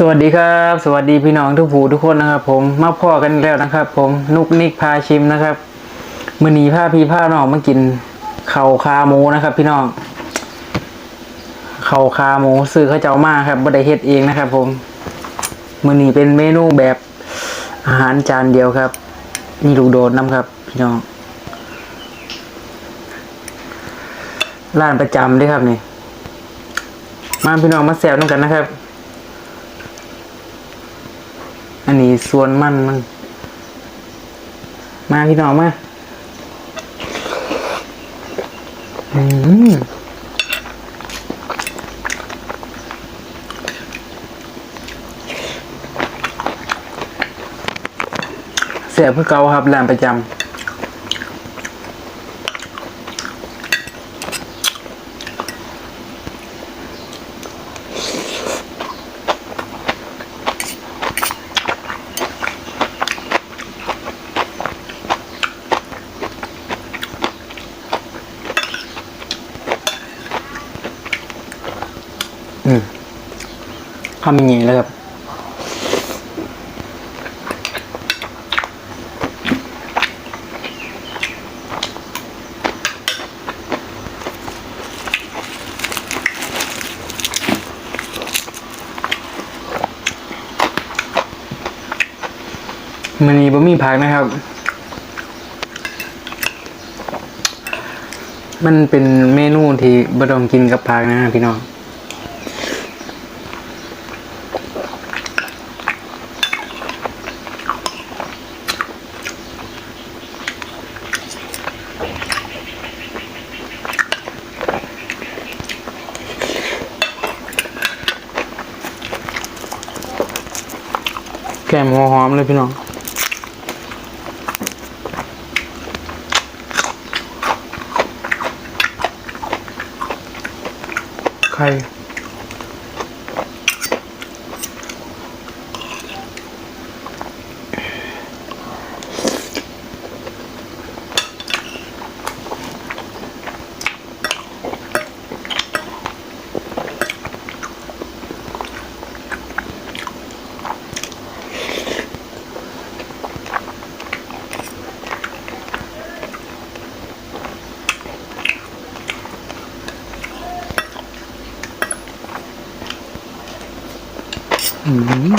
สวัสดีครับ สวัสดีพี่น้องทุกผู้ทุกคนนะครับ ผมมาพ่อกันแล้วนะครับ ผมนุกนิกพาชิมนะครับมือนีผ้าพี่ผ้าน้องมากินเข่าคาหมูนะครับ พี่น้องเข่าคาหมูซื้อเขาเจ้ามาครับบ่ได้เฮ็ดเองนะครับ ผมมือนีเป็นเมนูแบบอาหารจานเดียวครับ มีลูกโดดน้ำครับ พี่น้องร้านประจำด้วยครับนี่มาพี่น้องมาแซวน้ำกันนะครับ อันนี้ส่วนมันมัน มาพี่น้องมาอืมเสียบเพื่อเกาครับแหลมประจำ ทำอย่างนี้เลยครับมันนี้บะหมี่ผักนะครับ มันเป็นเมนูที่บต้องกินกับผักนะพี่น้อง แกมหัวหอมเลยพี่น้องไข่ อืม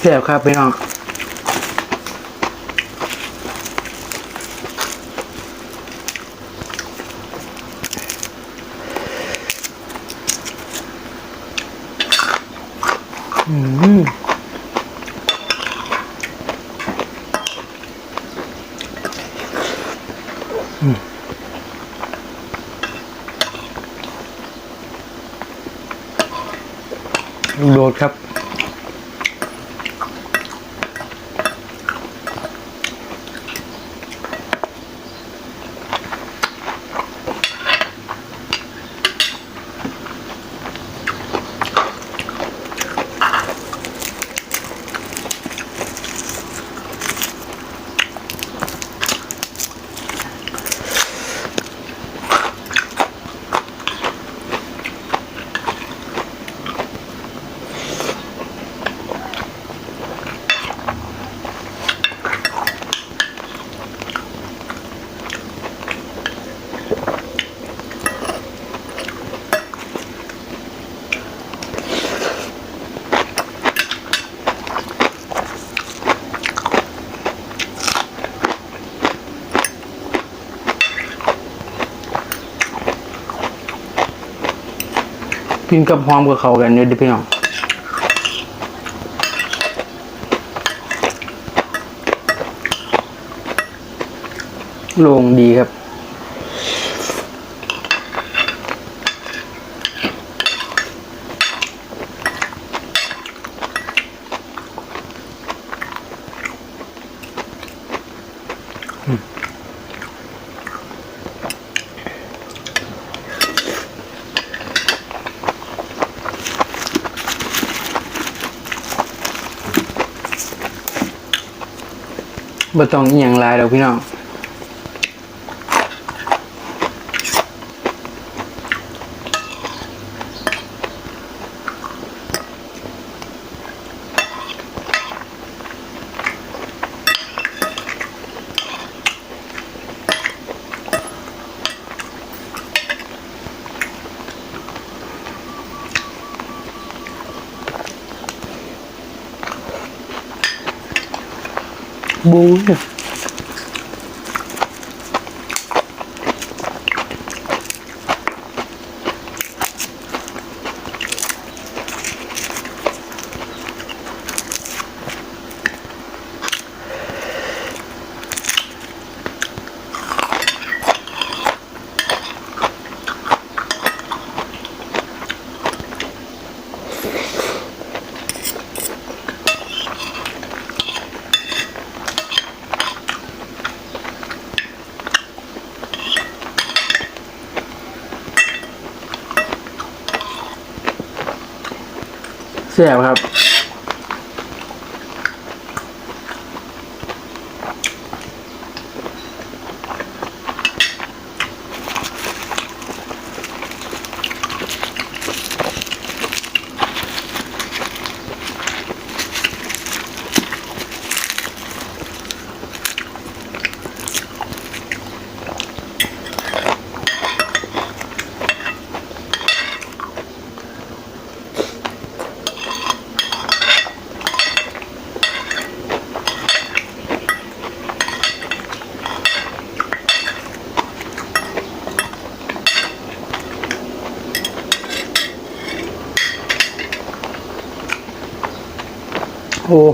แซ่บครับพี่น้อง อืมอืมลูก โดดครับ กินกับหอมกับเขากันอยู่ดิพี่น้องโล่งดีครับ บ่ต้องอหยังหลายดอกพี่น้อง บู แซ่บครับ โอ้แ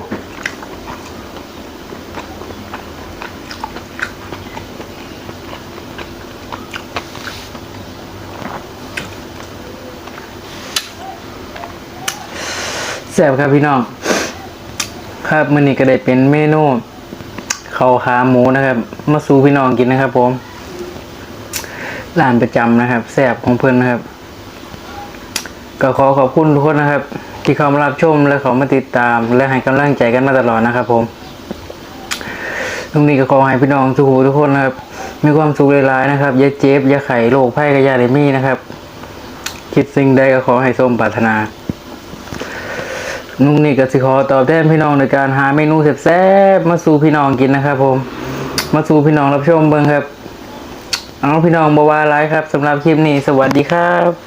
ซ่บครับพี่น้อง ครับมื้อนี้ก็ได้เป็นเมนูข้าวขาหมูนะครับ มาสู่พี่น้องกินนะครับ ผมร้านประจำนะครับแซ่บของเพื่อนนะครับ ก็ขอขอบคุณทุกคนนะครับ ที่เข้ามารับชมและเขามาติดตาม และให้กำลังใจกันมาตลอดนะครับ ผมตรงนี้ก็ขอให้พี่น้องทุกหูทุกคนนะครับ มีความสุขหลายๆนะครับอย่าเจ็บอย่าไข้โรคภัยกระยาเดมี่นะครับ คิดสิ่งใดก็ขอให้สมปรารถนานุ่งนี่ก็สิขอตอบแทนพี่น้องในการหาเมนูแซ่บๆมาสู่พี่น้องกินนะครับ ผม มาสู่พี่น้องรับชมเบิ่งครับเอาพี่น้องบาวาไลฟ์ครับสำหรับคลิปนี้ สวัสดีครับ